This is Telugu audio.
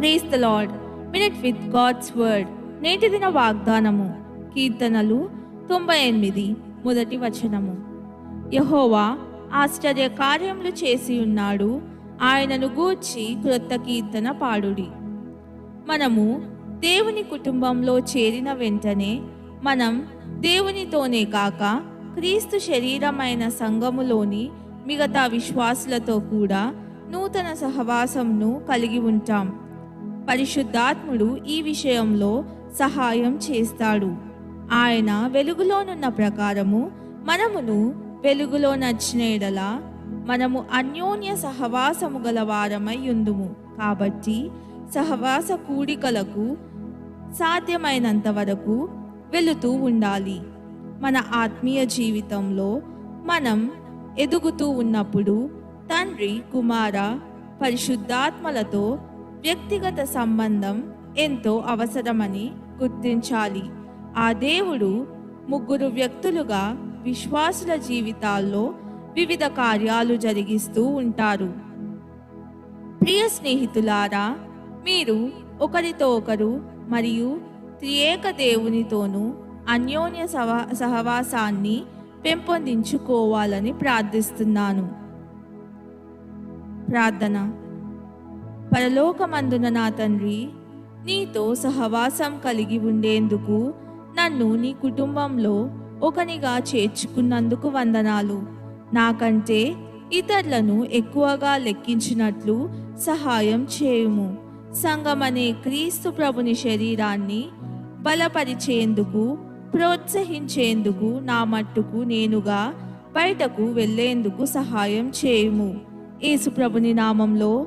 Praise the Lord minute with God's word నేటి దిన వాగ్దానము. కీర్తనలు తొంభై ఎనిమిది మొదటి వచనము. యహోవా ఆశ్చర్య కార్యములు చేసి ఉన్నాడు. ఆయనను గూర్చి క్రొత్త కీర్తన పాడుడి. మనము దేవుని కుటుంబంలో చేరిన వెంటనే మనం దేవునితోనే కాక క్రీస్తు శరీరమైన సంఘములోని మిగతా విశ్వాసులతో కూడా నూతన సహవాసంను కలిగి ఉంటాం. పరిశుద్ధాత్ముడు ఈ విషయంలో సహాయం చేస్తాడు. ఆయన వెలుగులోనున్న ప్రకారము మనమును వెలుగులో నచ్చిన ఎడల మనము అన్యోన్య సహవాసము గల వారమై ఉందుము. కాబట్టి సహవాస కూడికలకు సాధ్యమైనంత వరకు వెళుతూ ఉండాలి. మన ఆత్మీయ జీవితంలో మనం ఎదుగుతూ ఉన్నప్పుడు తండ్రి కుమార పరిశుద్ధాత్మలతో వ్యక్తిగత సంబంధం ఎంతో అవసరమని గుర్తించాలి. ఆ దేవుడు ముగ్గురు వ్యక్తులుగా విశ్వాసుల జీవితాల్లో వివిధ కార్యాలు జరిగిస్తూ ఉంటారు. ప్రియ స్నేహితులారా మీరు ఒకరితో ఒకరు మరియు త్రియేక దేవునితోనూ అన్యోన్య సహ సహవాసాన్ని పెంపొందించుకోవాలని ప్రార్థిస్తున్నాను. ప్రార్థన. పరలోకమందున నా తండ్రి నీతో సహవాసం కలిగి ఉండేందుకు నన్ను నీ కుటుంబంలో ఒకనిగా చేర్చుకున్నందుకు వందనాలు. నాకంటే ఇతరులను ఎక్కువగా లెక్కించినట్లు సహాయం చేయుము. సంగమనే క్రీస్తు ప్రభుని శరీరాన్ని బలపరిచేందుకు ప్రోత్సహించేందుకు నా మట్టుకు నేనుగా బయటకు వెళ్ళేందుకు సహాయం చేయుము. ఏసుప్రభుని నామంలో